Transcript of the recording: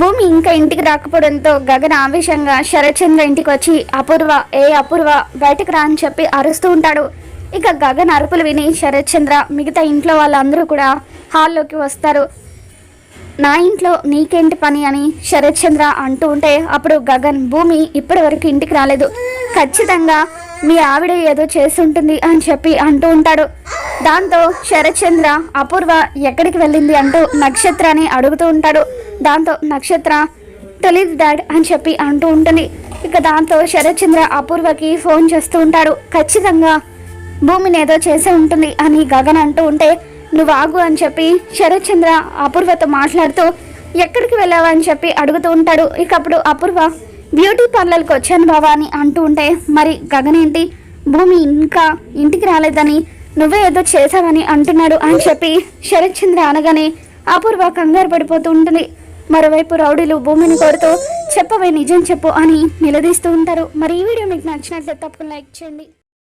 భూమి ఇంకా ఇంటికి రాకపోవడంతో గగన్ ఆవేశంగా శరత్చంద్ర ఇంటికి వచ్చి అపూర్వ ఏ అపూర్వ బయటకు రా అని చెప్పి అరుస్తూ ఉంటాడు. ఇక గగన్ అరుపులు విని శరత్చంద్ర మిగతా ఇంట్లో వాళ్ళందరూ కూడా హాల్లోకి వస్తారు. నా ఇంట్లో నీకేంటి పని అని శరత్చంద్ర అంటూ ఉంటే అప్పుడు గగన్ భూమి ఇప్పటి వరకు ఇంటికి రాలేదు. ఖచ్చితంగా మీ ఆవిడ ఏదో చేసి ఉంటుంది అని చెప్పి అంటూ ఉంటాడు. దాంతో శరత్చంద్ర అపూర్వ ఎక్కడికి వెళ్ళింది అంటూ నక్షత్రాన్ని అడుగుతూ ఉంటాడు. దాంతో నక్షత్ర తెలీదు డాడ్ అని చెప్పి అంటూ ఉంటుంది. ఇక దాంతో శరత్చంద్ర అపూర్వకి ఫోన్ చేస్తూ ఉంటాడు. ఖచ్చితంగా భూమిని ఏదో చేసే ఉంటుంది అని గగన్ అంటూ ఉంటే నువ్వు ఆగు అని చెప్పి శరత్చంద్ర అపూర్వతో మాట్లాడుతూ ఎక్కడికి వెళ్ళావా అని చెప్పి అడుగుతూ ఉంటాడు. ఇక అప్పుడు అపూర్వ బ్యూటీ పార్లర్కి వచ్చాను బావా అని అంటూ ఉంటే మరి గగనేంటి భూమి ఇంకా ఇంటికి రాలేదని నువ్వే ఏదో చేసావని అంటున్నాడు అని చెప్పి శరత్చంద్ర అనగానే అపూర్వ కంగారు పడిపోతూ ఉంటుంది. మరోవైపు రౌడీలు భూమిని కొడుతూ చెప్పవే నిజం చెప్పు అని నిలదీస్తూ ఉంటారు. మరి ఈ వీడియో మీకు నచ్చినట్లయితే తప్పకుండా లైక్ చేయండి.